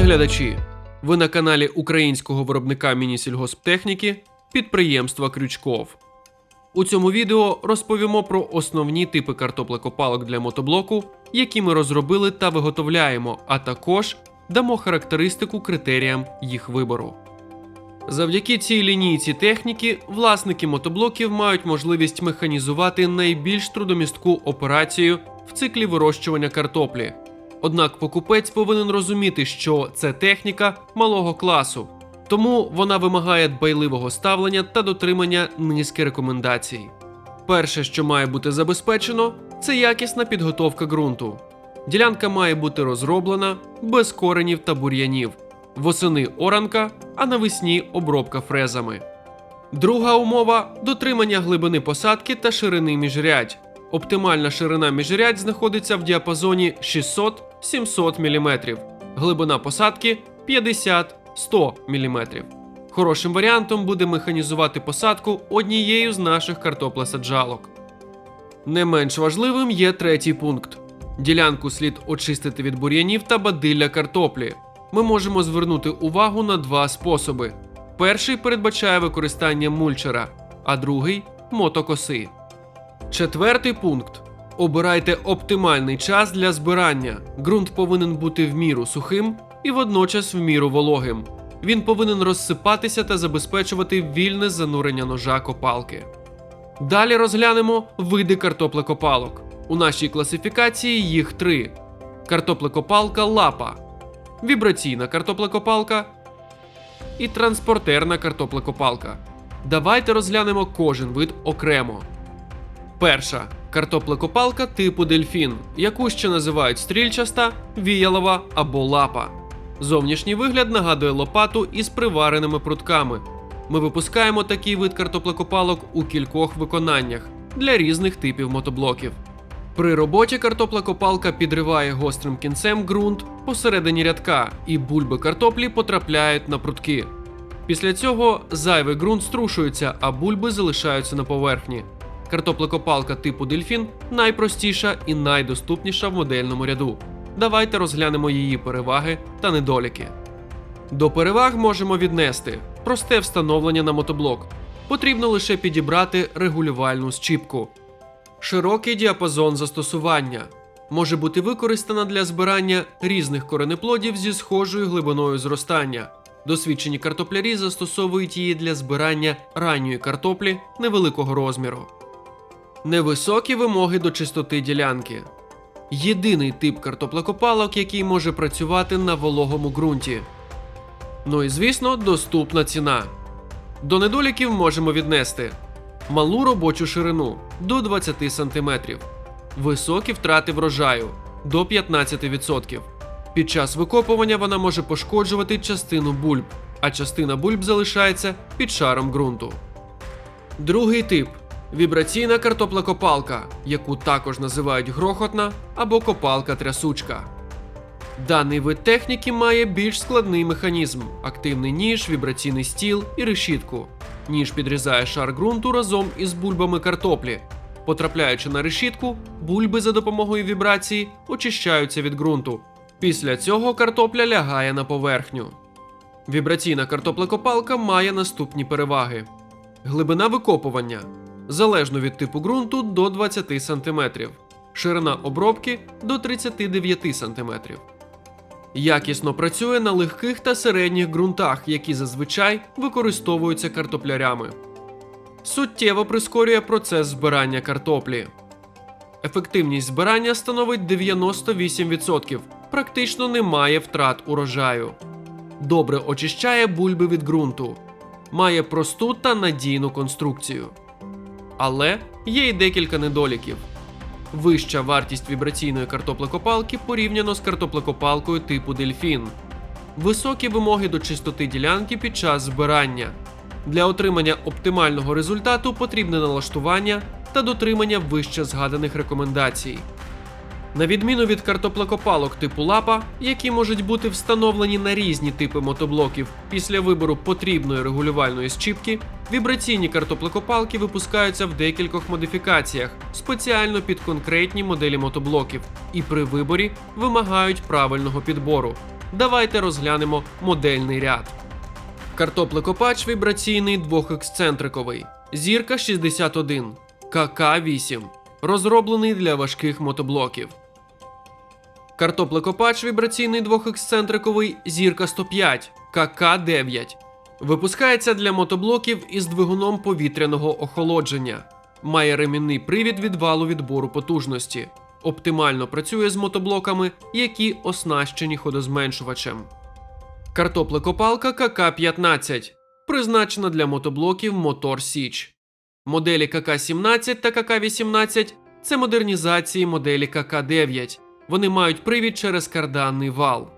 Шановні глядачі, ви на каналі українського виробника міні-сільгосптехніки підприємства Крючков. У цьому відео розповімо про основні типи картоплекопалок для мотоблоку, які ми розробили та виготовляємо, а також дамо характеристику критеріям їх вибору. Завдяки цій лінійці техніки власники мотоблоків мають можливість механізувати найбільш трудомістку операцію в циклі вирощування картоплі. Однак покупець повинен розуміти, що це техніка малого класу, тому вона вимагає дбайливого ставлення та дотримання низки рекомендацій. Перше, що має бути забезпечено, це якісна підготовка ґрунту. Ділянка має бути розроблена без коренів та бур'янів, восени оранка, а навесні обробка фрезами. Друга умова дотримання глибини посадки та ширини міжрядь. Оптимальна ширина міжрядь знаходиться в діапазоні 600-700 мм, глибина посадки 50-100 мм. Хорошим варіантом буде механізувати посадку однією з наших картоплесаджалок. Не менш важливим є третій пункт. Ділянку слід очистити від бур'янів та бадилля картоплі. Ми можемо звернути увагу на два способи: перший передбачає використання мульчера, а другий мотокоси. Четвертий пункт. Обирайте оптимальний час для збирання. Ґрунт повинен бути в міру сухим і водночас в міру вологим. Він повинен розсипатися та забезпечувати вільне занурення ножа копалки. Далі розглянемо види картоплекопалок. У нашій класифікації їх три: картоплекопалка лапа, вібраційна картоплекопалка і транспортерна картоплекопалка. Давайте розглянемо кожен вид окремо. Перша картоплекопалка типу дельфін, яку ще називають стрільчаста, віялова або лапа. Зовнішній вигляд нагадує лопату із привареними прутками. Ми випускаємо такий вид картоплекопалок у кількох виконаннях для різних типів мотоблоків. При роботі картоплекопалка підриває гострим кінцем ґрунт посередині рядка, і бульби картоплі потрапляють на прутки. Після цього зайвий ґрунт струшується, а бульби залишаються на поверхні. Картоплекопалка типу дельфін найпростіша і найдоступніша в модельному ряду. Давайте розглянемо її переваги та недоліки. До переваг можемо віднести просте встановлення на мотоблок. Потрібно лише підібрати регулювальну щіпку. Широкий діапазон застосування може бути використана для збирання різних коренеплодів зі схожою глибиною зростання. Досвідчені картоплярі застосовують її для збирання ранньої картоплі невеликого розміру. Невисокі вимоги до чистоти ділянки. Єдиний тип картоплекопалок, який може працювати на вологому ґрунті. Ну і звісно, доступна ціна. До недоліків можемо віднести малу робочу ширину до 20 см, високі втрати врожаю до 15%. Під час викопування вона може пошкоджувати частину бульб, а частина бульб залишається під шаром ґрунту. Другий тип вібраційна картоплекопалка, яку також називають грохотна або копалка трясучка. Даний вид техніки має більш складний механізм: активний ніж, вібраційний стіл і решітку. Ніж підрізає шар ґрунту разом із бульбами картоплі. Потрапляючи на решітку, бульби за допомогою вібрації очищаються від ґрунту. Після цього картопля лягає на поверхню. Вібраційна картоплекопалка має наступні переваги: глибина викопування залежно від типу ґрунту до 20 см, ширина обробки до 39 см. Якісно працює на легких та середніх ґрунтах, які зазвичай використовуються картоплярями. Суттєво прискорює процес збирання картоплі. Ефективність збирання становить 98%, практично немає втрат урожаю. Добре очищає бульби від ґрунту, має просту та надійну конструкцію. Але є й декілька недоліків. Вища вартість вібраційної картоплекопалки порівняно з картоплекопалкою типу дельфін. Високі вимоги до чистоти ділянки під час збирання. Для отримання оптимального результату потрібне налаштування та дотримання вище згаданих рекомендацій. На відміну від картоплекопалок типу лапа, які можуть бути встановлені на різні типи мотоблоків після вибору потрібної регулювальної щіпки, вібраційні картоплекопалки випускаються в декількох модифікаціях спеціально під конкретні моделі мотоблоків і при виборі вимагають правильного підбору. давайте розглянемо модельний ряд. Картоплекопач вібраційний двохексцентриковий. Зірка 61. КК-8. Розроблений для важких мотоблоків. Картоплекопач вібраційний двохексцентриковий Зірка 105. КК-9. Випускається для мотоблоків із двигуном повітряного охолодження. Має ремінний привід від валу відбору потужності. Оптимально працює з мотоблоками, які оснащені ходозменшувачем. Картоплекопалка КК-15 призначена для мотоблоків Мотор Січ. Моделі КК-17 та КК-18 це модернізації моделі КК-9. Вони мають привід через карданний вал.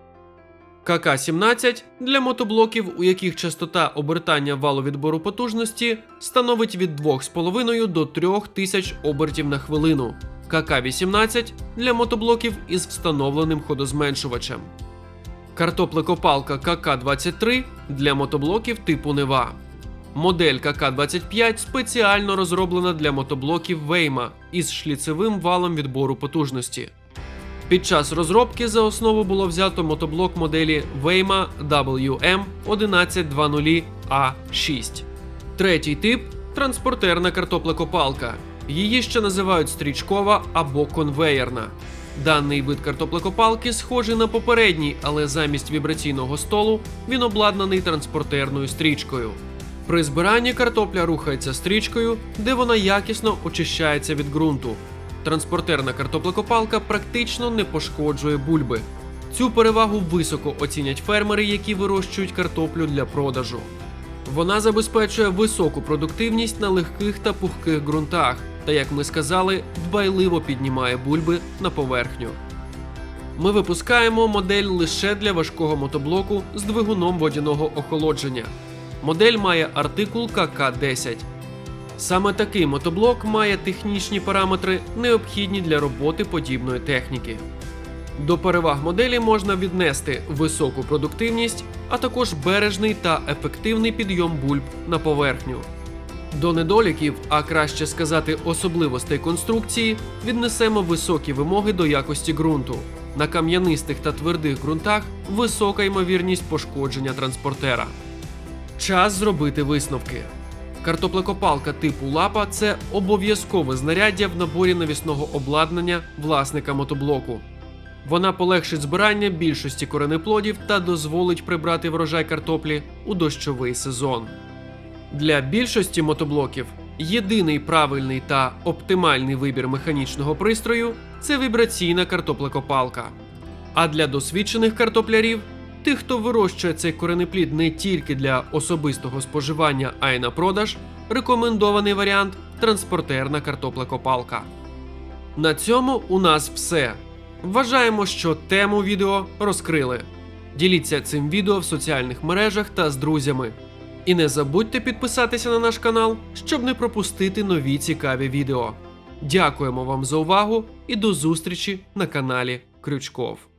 КК-17 для мотоблоків, у яких частота обертання валу відбору потужності становить від 2,5 до 3000 обертів на хвилину. КК-18 для мотоблоків із встановленим ходозменшувачем. Картоплекопалка КК-23 для мотоблоків типу Нева. Модель КК-25 спеціально розроблена для мотоблоків Вейма із шліцевим валом відбору потужності. Під час розробки за основу було взято мотоблок моделі Wayma WM1120A6. Третій тип транспортерна картоплекопалка. Її ще називають стрічкова або конвеєрна. Даний вид картоплекопалки схожий на попередній, але замість вібраційного столу він обладнаний транспортерною стрічкою. При збиранні картопля рухається стрічкою, де вона якісно очищається від ґрунту. Транспортерна картоплекопалка практично не пошкоджує бульби. Цю перевагу високо оцінять фермери, які вирощують картоплю для продажу. Вона забезпечує високу продуктивність на легких та пухких ґрунтах, та, як ми сказали, дбайливо піднімає бульби на поверхню. Ми випускаємо модель лише для важкого мотоблоку з двигуном водяного охолодження. Модель має артикул КК-10. Саме такий мотоблок має технічні параметри, необхідні для роботи подібної техніки. До переваг моделі можна віднести високу продуктивність, а також бережний та ефективний підйом бульб на поверхню. До недоліків, а краще сказати, особливостей конструкції, віднесемо високі вимоги до якості ґрунту. На кам'янистих та твердих ґрунтах висока ймовірність пошкодження транспортера. Час зробити висновки. Картоплекопалка типу лапа це обов'язкове знаряддя в наборі навісного обладнання власника мотоблоку. Вона полегшить збирання більшості коренеплодів та дозволить прибрати врожай картоплі у дощовий сезон. Для більшості мотоблоків єдиний правильний та оптимальний вибір механічного пристрою це вібраційна картоплекопалка. А для досвідчених картоплярів, тих, хто вирощує цей коренеплід не тільки для особистого споживання, а й на продаж, рекомендований варіант транспортерна картоплекопалка. На цьому у нас все. Вважаємо, що тему відео розкрили. Діліться цим відео в соціальних мережах та з друзями. І не забудьте підписатися на наш канал, щоб не пропустити нові цікаві відео. Дякуємо вам за увагу і до зустрічі на каналі Крючков.